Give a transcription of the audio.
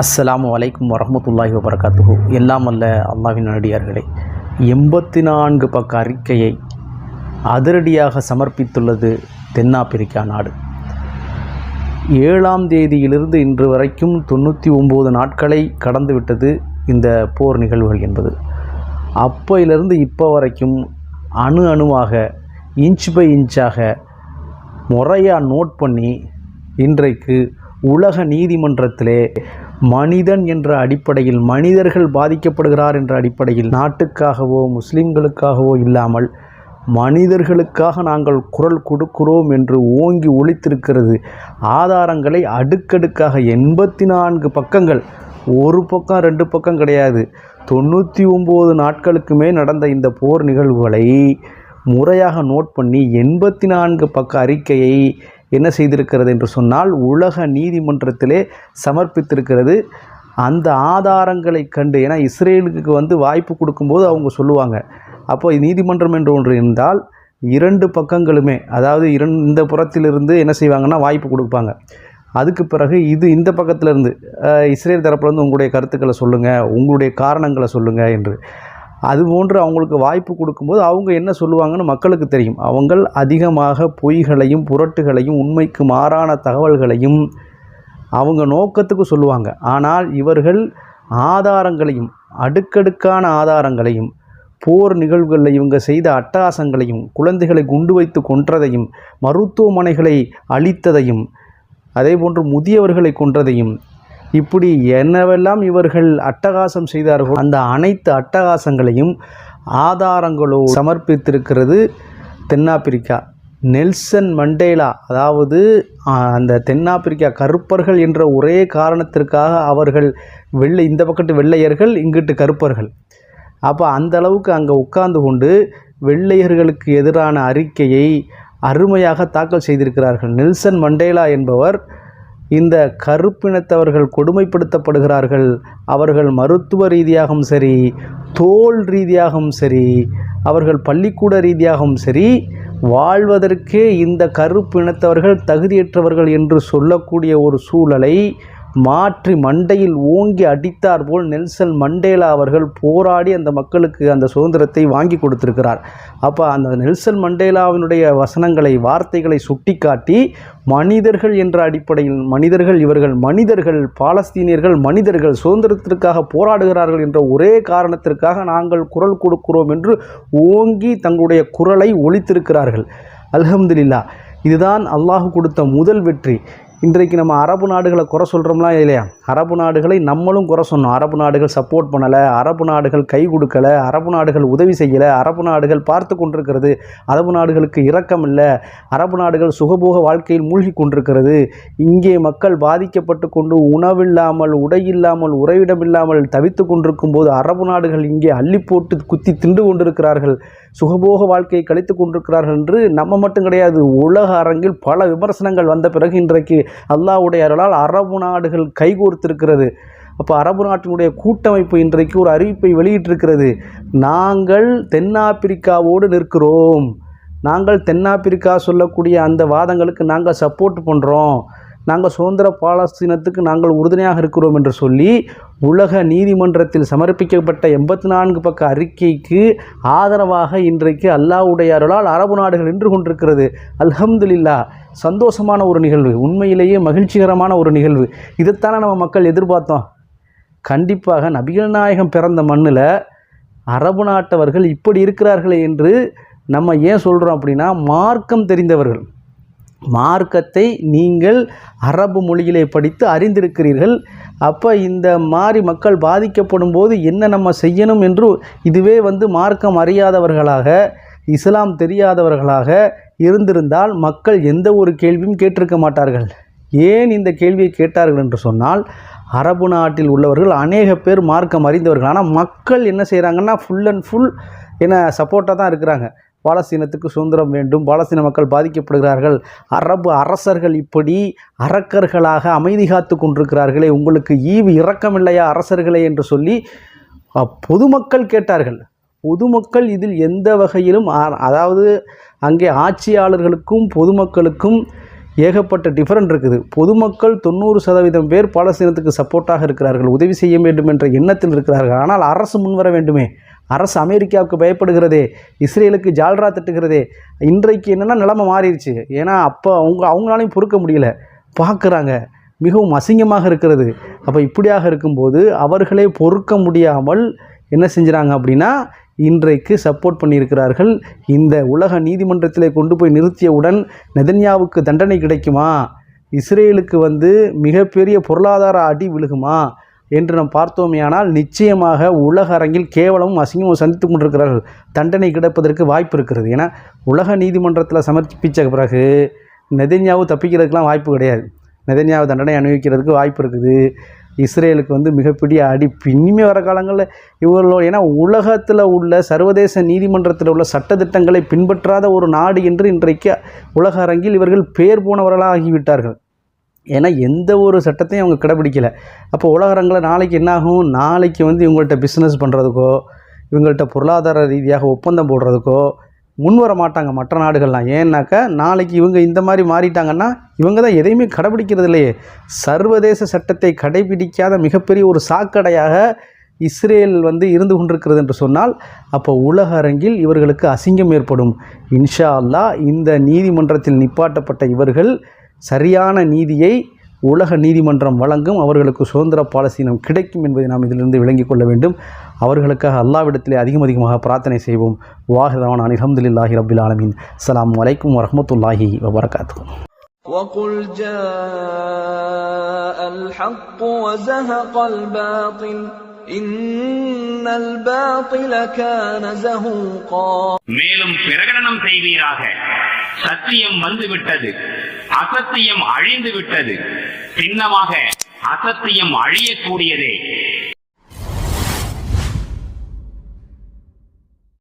அஸ்ஸலாமு வலைக்கும் வரமத்துல்லாஹி வபரகாத்துஹு. எல்லாம் அல்ல அல்லாவின் நடிகார்களே. எண்பத்தி நான்கு பக்க அறிக்கையை அதிரடியாக சமர்ப்பித்துள்ளது தென்னாப்பிரிக்கா நாடு. ஏழாம் தேதியிலிருந்து இன்று வரைக்கும் தொண்ணூற்றி ஒம்பது நாட்களை கடந்துவிட்டது இந்த போர் நிகழ்வுகள் என்பது. அப்போயிலிருந்து இப்போ வரைக்கும் அணு அணுவாக இன்ச் பை இன்ச்சாக முறையாக நோட் பண்ணி இன்றைக்கு உலக நீதிமன்றத்திலே மனிதன் என்ற அடிப்படையில் மனிதர்கள் பாதிக்கப்படுகிறார் என்ற அடிப்படையில் நாட்டுக்காகவோ முஸ்லிம்களுக்காகவோ இல்லாமல் மனிதர்களுக்காக நாங்கள் குரல் கொடுக்கிறோம் என்று ஓங்கி ஒழித்திருக்கிறது ஆதாரங்களை அடுக்கடுக்காக எண்பத்தி நான்கு பக்கங்கள் ஒரு பக்கம் ரெண்டு பக்கம் கிடையாது. தொண்ணூற்றி ஒம்பது நாட்களுக்குமே நடந்த இந்த போர் நிகழ்வுகளை முறையாக நோட் பண்ணி எண்பத்தி நான்கு பக்க அறிக்கையை என்ன செய்திருக்கிறது என்று சொன்னால் உலக நீதிமன்றத்திலே சமர்ப்பித்திருக்கிறது. அந்த ஆதாரங்களை கண்டு ஏன்னா இஸ்ரேலுக்கு வந்து வாய்ப்பு கொடுக்கும்போது அவங்க சொல்லுவாங்க. அப்போ நீதிமன்றம் என்று ஒன்று இருந்தால் இரண்டு பக்கங்களுமே அதாவது இரண் இந்த புறத்திலிருந்து என்ன செய்வாங்கன்னா வாய்ப்பு கொடுப்பாங்க. அதுக்கு பிறகு இது இந்த பக்கத்திலேருந்து இஸ்ரேல் தரப்புலேருந்து உங்களுடைய கருத்துக்களை சொல்லுங்கள் உங்களுடைய காரணங்களை சொல்லுங்கள் என்று. அது போன்று அவங்களுக்கு வாய்ப்பு கொடுக்கும்போது அவங்க என்ன சொல்லுவாங்கன்னு மக்களுக்கு தெரியும். அவங்கள் அதிகமாக பொய்களையும் புரட்டுகளையும் உண்மைக்கு மாறான தகவல்களையும் அவங்க நோக்கத்துக்கு சொல்லுவாங்க. ஆனால் இவர்கள் ஆதாரங்களையும் அடுக்கடுக்கான ஆதாரங்களையும் போர் நிகழ்வுகளில் இவங்க செய்த அட்டகாசங்களையும் குழந்தைகளை குண்டு வைத்து கொன்றதையும் மருத்துவமனைகளை அழித்ததையும் அதேபோன்று முதியவர்களை கொன்றதையும் இப்படி என்னவெல்லாம் இவர்கள் அட்டகாசம் செய்தார்கள் அந்த அனைத்து அட்டகாசங்களையும் ஆதாரங்களோ சமர்ப்பித்திருக்கிறது தென்னாப்பிரிக்கா. நெல்சன் மண்டேலா அதாவது அந்த தென்னாப்பிரிக்கா கருப்பர்கள் என்ற ஒரே காரணத்திற்காக அவர்கள் வெள்ளை இந்த பக்கத்து வெள்ளையர்கள் இங்கிட்டு கருப்பர்கள். அப்போ அந்த அளவுக்கு அங்கே உட்கார்ந்து கொண்டு வெள்ளையர்களுக்கு எதிரான அறிக்கையை அருமையாக தாக்கல் செய்திருக்கிறார்கள். நெல்சன் மண்டேலா என்பவர் இந்த கருப்பினத்தவர்கள் கொடுமைப்படுத்தப்படுகிறார்கள். அவர்கள் மருத்துவ ரீதியாகவும் சரி தோல் ரீதியாகவும் சரி அவர்கள் பள்ளிக்கூட ரீதியாகவும் சரி வாழ்வதற்கே இந்த கருப்பினத்தவர்கள் தகுதியற்றவர்கள் என்று சொல்லக்கூடிய ஒரு சூழலை மாற்றி மண்டையில் ஓங்கி அடித்தார் போல் நெல்சன் மண்டேலா அவர்கள் போராடி அந்த மக்களுக்கு அந்த சுதந்திரத்தை வாங்கி கொடுத்திருக்கிறார். அப்போ அந்த நெல்சன் மண்டேலாவினுடைய வசனங்களை வார்த்தைகளை சுட்டிக்காட்டி மனிதர்கள் என்ற அடிப்படையில் மனிதர்கள் இவர்கள் மனிதர்கள் பாலஸ்தீனியர்கள் மனிதர்கள் சுதந்திரத்திற்காக போராடுகிறார்கள் என்ற ஒரே காரணத்திற்காக நாங்கள் குரல் கொடுக்கிறோம் என்று ஓங்கி தங்களுடைய குரலை ஒழித்திருக்கிறார்கள் அல்ஹம்துலில்லா இதுதான் அல்லாஹ் கொடுத்த முதல் வெற்றி. இன்றைக்கு நம்ம அரபு நாடுகளை குறை சொல்கிறோம்லாம் இல்லையா? அரபு நாடுகளை நம்மளும் குறை சொன்னோம். அரபு நாடுகள் சப்போர்ட் பண்ணலை அரபு நாடுகள் கை கொடுக்கலை அரபு நாடுகள் உதவி செய்யலை அரபு நாடுகள் பார்த்து கொண்டிருக்கிறது அரபு நாடுகளுக்கு இரக்கம் இல்லை அரபு நாடுகள் சுகபோக வாழ்க்கையில் மூழ்கி கொண்டிருக்கிறது. இங்கே மக்கள் பாதிக்கப்பட்டு கொண்டு உணவில்லாமல் உடையில்லாமல் உறைவிடமில்லாமல் தவித்து கொண்டிருக்கும் போது அரபு நாடுகள் இங்கே அள்ளி போட்டு குத்தி தின்று கொண்டிருக்கிறார்கள். சுகபோக வாழ்க்கையை கழித்து கொண்டிருக்கிறார்கள் என்று நம்ம மட்டும் கிடையாது உலக அரங்கில் பல விமர்சனங்கள் வந்த பிறகு இன்றைக்கு அல்லாவுடைய அருளால் அரபு நாடுகள் கைகோர்த்திருக்கிறது. அப்போ அரபு நாட்டினுடைய கூட்டமைப்பு இன்றைக்கு ஒரு அறிவிப்பை வெளியிட்டிருக்கிறது. நாங்கள் தென்னாப்பிரிக்காவோடு நிற்கிறோம். நாங்கள் தென்னாப்பிரிக்கா சொல்லக்கூடிய அந்த வாதங்களுக்கு நாங்கள் சப்போர்ட் பண்ணுறோம் நாங்கள் சுதந்திர பாலஸ்தீனத்துக்கு நாங்கள் உறுதுணையாக இருக்கிறோம் என்று சொல்லி உலக நீதிமன்றத்தில் சமர்ப்பிக்கப்பட்ட எண்பத்தி நான்கு பக்க அறிக்கைக்கு ஆதரவாக இன்றைக்கு அல்லாவுடைய அருளால் அரபு நாடுகள் நின்று கொண்டிருக்கிறது. அல்ஹம்துலில்லா சந்தோஷமான ஒரு நிகழ்வு உண்மையிலேயே மகிழ்ச்சிகரமான ஒரு நிகழ்வு. இதைத்தானே நம்ம மக்கள் எதிர்பார்த்தோம். கண்டிப்பாக நபிகள் நாயகம் பிறந்த மண்ணில் அரபு நாட்டவர்கள் இப்படி இருக்கிறார்களே என்று நம்ம ஏன் சொல்கிறோம் அப்படின்னா மார்க்கம் தெரிந்தவர்கள். மார்க்கத்தை நீங்கள் அரபு மொழியிலே படித்து அறிந்திருக்கிறீர்கள். அப்போ இந்த மாதிரி மக்கள் பாதிக்கப்படும் போது என்ன நம்ம செய்யணும் என்று இதுவே வந்து மார்க்கம் அறியாதவர்களாக இஸ்லாம் தெரியாதவர்களாக இருந்திருந்தால் மக்கள் எந்த ஒரு கேள்வியும் கேட்டிருக்க மாட்டார்கள். ஏன் இந்த கேள்வியை கேட்டார்கள் என்று சொன்னால் அரபு நாட்டில் உள்ளவர்கள் அநேக பேர் மார்க்கம் அறிந்தவர்கள். ஆனால் மக்கள் என்ன செய்கிறாங்கன்னா ஃபுல் அண்ட் ஃபுல் என்ன சப்போர்ட்டாக தான் இருக்கிறாங்க. பாலஸ்தீனத்துக்கு சுதந்திரம் வேண்டும் பாலஸ்தீன மக்கள் பாதிக்கப்படுகிறார்கள். அரபு அரசர்கள் இப்படி அரக்கர்களாக அமைதி காத்து கொண்டிருக்கிறார்களே உங்களுக்கு ஈவு இரக்கமில்லையா அரசர்களே என்று சொல்லி பொதுமக்கள் கேட்டார்கள். பொதுமக்கள் இதில் எந்த வகையிலும் அதாவது அங்கே ஆட்சியாளர்களுக்கும் பொதுமக்களுக்கும் ஏகப்பட்ட டிஃபரெண்ட் இருக்குது. பொதுமக்கள் தொண்ணூறு சதவீதம் பேர் பாலஸ்தீனத்துக்கு சப்போர்ட்டாக இருக்கிறார்கள். உதவி செய்ய வேண்டும் என்ற எண்ணத்தில் இருக்கிறார்கள். ஆனால் அரசு முன்வர வேண்டுமே. அரசு அமெரிக்காவுக்கு பயப்படுகிறதே. இஸ்ரேலுக்கு ஜால்ரா தட்டுகிறதே. இன்றைக்கு என்னென்னா நிலைமை மாறிடுச்சு. ஏன்னா அப்போ அவங்க அவங்களாலையும் பொறுக்க முடியல. பார்க்குறாங்க. மிகவும் அசிங்கமாக இருக்கிறது. அப்போ இப்படியாக இருக்கும்போது அவர்களே பொறுக்க முடியாமல் என்ன செஞ்சுறாங்க அப்படின்னா இன்றைக்கு சப்போர்ட் பண்ணியிருக்கிறார்கள். இந்த உலக நீதிமன்றத்திலே கொண்டு போய் நிறுத்தியவுடன் நெதன்யாவுக்கு தண்டனை கிடைக்குமா? இஸ்ரேலுக்கு வந்து மிகப்பெரிய பொருளாதார அடி விழுகுமா? என்று நாம் பார்த்தோமேயானால் நிச்சயமாக உலக அரங்கில் கேவலமும் அசிங்கமும் சந்தித்து கொண்டிருக்கிறார்கள். தண்டனை கிடைப்பதற்கு வாய்ப்பு இருக்கிறது. ஏன்னா உலக நீதிமன்றத்தில் சமர்ப்பித்த பிறகு நெதன்யாவு தப்பிக்கிறதுக்கெலாம் வாய்ப்பு கிடையாது. நெதன்யாவு தண்டனை அனுபவிக்கிறதுக்கு வாய்ப்பு இருக்குது. இஸ்ரேலுக்கு வந்து மிகப்பெரிய அடி. பின்னிமே வர காலங்களில் இவர்களோ ஏன்னா உலகத்தில் உள்ள சர்வதேச நீதிமன்றத்தில் உள்ள சட்டத்திட்டங்களை பின்பற்றாத ஒரு நாடு என்று இன்றைக்கு உலக அரங்கில் இவர்கள் பேர் போனவர்களாக ஆகிவிட்டார்கள் ஏன்னா எந்த ஒரு சட்டத்தையும் அவங்க கடைபிடிக்கலை. அப்போ உலக அரங்கில் நாளைக்கு என்னாகும்? நாளைக்கு வந்து இவங்கள்ட்ட பிஸ்னஸ் பண்ணுறதுக்கோ இவங்கள்ட்ட பொருளாதார ரீதியாக ஒப்பந்தம் போடுறதுக்கோ முன் வர மாட்டாங்க மற்ற நாடுகள்லாம். ஏன்னாக்கா நாளைக்கு இவங்க இந்த மாதிரி மாறிட்டாங்கன்னா இவங்க தான் எதையுமே கடைபிடிக்கிறது இல்லையே சர்வதேச சட்டத்தை கடைபிடிக்காத மிகப்பெரிய ஒரு சாக்கடையாக இஸ்ரேல் வந்து இருந்து கொண்டிருக்கிறது என்று சொன்னால் அப்போ உலக அரங்கில் இவர்களுக்கு அசிங்கம் ஏற்படும். இன்ஷா அல்லாஹ் இந்த நீதிமன்றத்தில் நிப்பாட்டப்பட்ட இவர்கள் சரியான நீதியை உலக நீதிமன்றம் வழங்கும். அவர்களுக்கு சுதந்திர பாலசீனம் கிடைக்கும் என்பதை நாம் இதிலிருந்து விளங்கிக் கொள்ள வேண்டும். அவர்களுக்காக அல்லாவிடத்திலே அதிகம் அதிகமாக பிரார்த்தனை செய்வோம் வாஹிதவான் அலமதுல்லாஹி ரபில் ஆலமீன் அஸ்ஸலாமு அலைக்கும் வரஹ்மத்துல்லாஹி வபரகாத்து وقل جاء الحق وزهق الباطل إن الباطل كان زهوقا மேலும் பிரகடனம் செய்வீராக சத்தியம் வந்துவிட்டது அசத்தியம் அழிந்து விட்டது சின்னமாக அசத்தியம் அழியக்கூடியதே